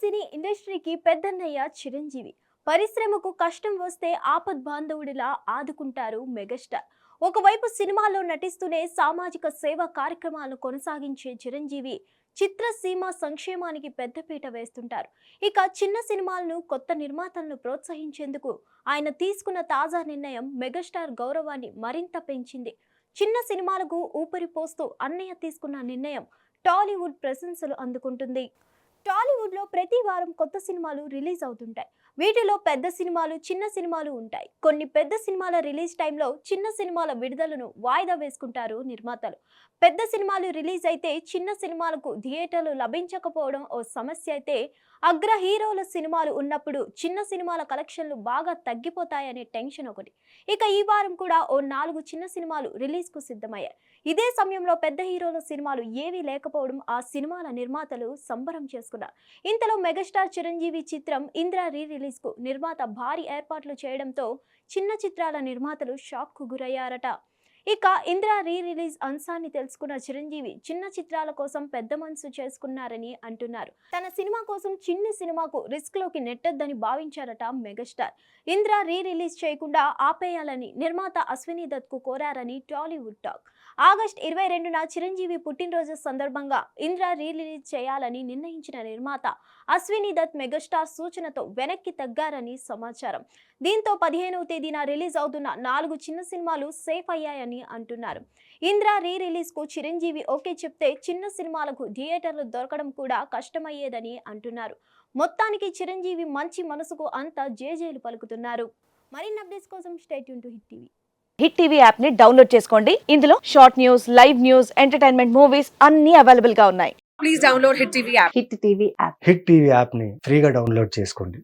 సినీ ఇండస్ట్రీకి పెద్దన్నయ్య చిరంజీవి. పరిశ్రమకు కష్టం వస్తే ఆపద్ బాంధవుడిలా ఆదుకుంటారు మెగాస్టార్. ఒకవైపు సినిమాలో నటిస్తూనే సామాజిక సేవా కార్యక్రమాలను కొనసాగించే చిరంజీవి చిత్రసీమ సంక్షేమానికి పెద్దపీట వేస్తుంటారు. ఇక చిన్న సినిమాలను కొత్త నిర్మాతలను ప్రోత్సహించేందుకు ఆయన తీసుకున్న తాజా నిర్ణయం మెగాస్టార్ గౌరవాన్ని మరింత పెంచింది. చిన్న సినిమాలకు ఊపిరి పోస్తూ అన్నయ్య తీసుకున్న నిర్ణయం టాలీవుడ్ ప్రశంసలు అందుకుంటుంది. టాలీవుడ్లో ప్రతి వారం కొత్త సినిమాలు రిలీజ్ అవుతుంటాయి. వీటిలో పెద్ద సినిమాలు చిన్న సినిమాలు ఉంటాయి. కొన్ని పెద్ద సినిమాల రిలీజ్ టైంలో చిన్న సినిమాల విడుదలను వాయిదా వేసుకుంటారు నిర్మాతలు. పెద్ద సినిమాలు రిలీజ్ అయితే చిన్న సినిమాలకు థియేటర్లు లభించకపోవడం ఓ సమస్య అయితే అగ్ర హీరోల సినిమాలు ఉన్నప్పుడు చిన్న సినిమాల కలెక్షన్లు బాగా తగ్గిపోతాయనే టెన్షన్ ఒకటి. ఇక ఈ వారం కూడా ఓ నాలుగు చిన్న సినిమాలు రిలీజ్కు సిద్ధమయ్యాయి. ఇదే సమయంలో పెద్ద హీరోల సినిమాలు ఏవీ లేకపోవడం ఆ సినిమాల నిర్మాతలు సంబరం చేసుకున్నారు ఇంతలో మెగాస్టార్ చిరంజీవి చిత్రం ఇంద్ర రీ రిలీజ్కు నిర్మాత భారీ ఏర్పాట్లు చేయడంతో చిన్న చిత్రాల నిర్మాతలు షాక్కు గురయ్యారట. ఇక ఇంద్రా రీ రిలీజ్ అంశాన్ని తెలుసుకున్న చిరంజీవి చిన్న చిత్రాల కోసం పెద్ద మనసు చేసుకున్నారని అంటున్నారు. తన సినిమా కోసం చిన్ని సినిమాకు రిస్క్లోకి నెట్టొద్దని భావించారట మెగాస్టార్. ఇంద్రా రీ రిలీజ్ చేయకుండా ఆపేయాలని నిర్మాత అశ్విని దత్కు కోరారని టాలీవుడ్ టాక్. ఆగస్ట్ ఇరవై రెండున చిరంజీవి పుట్టినరోజు సందర్భంగా ఇంద్ర రీ రిలీజ్ చేయాలని నిర్ణయించిన నిర్మాత అశ్విని దత్ మెగాస్టార్ సూచనతో వెనక్కి తగ్గారని సమాచారం. దీంతో పదిహేనవ తేదీన రిలీజ్ అవుతున్న నాలుగు చిన్న సినిమాలు సేఫ్ అయ్యాయని అంటున్నారు. ఇంద్ర రీ రిలీజ్కు చిరంజీవి ఓకే చెప్తే చిన్న సినిమాలకు థియేటర్లు దొరకడం కూడా కష్టమయ్యేదని అంటున్నారు. మొత్తానికి చిరంజీవి మంచి మనసుకు అంతా జేజేలు పలుకుతున్నారు. మరిన్ని అప్డేట్స్ కోసం stay tuned to Hit TV. Hit TV యాప్ని డౌన్లోడ్ చేసుకోండి. ఇందులో short news live news entertainment movies అన్ని అవైలబుల్గా ఉన్నాయి. please download Hit TV app. Hit TV app. Hit TV యాప్ని ఫ్రీగా డౌన్లోడ్ చేసుకోండి.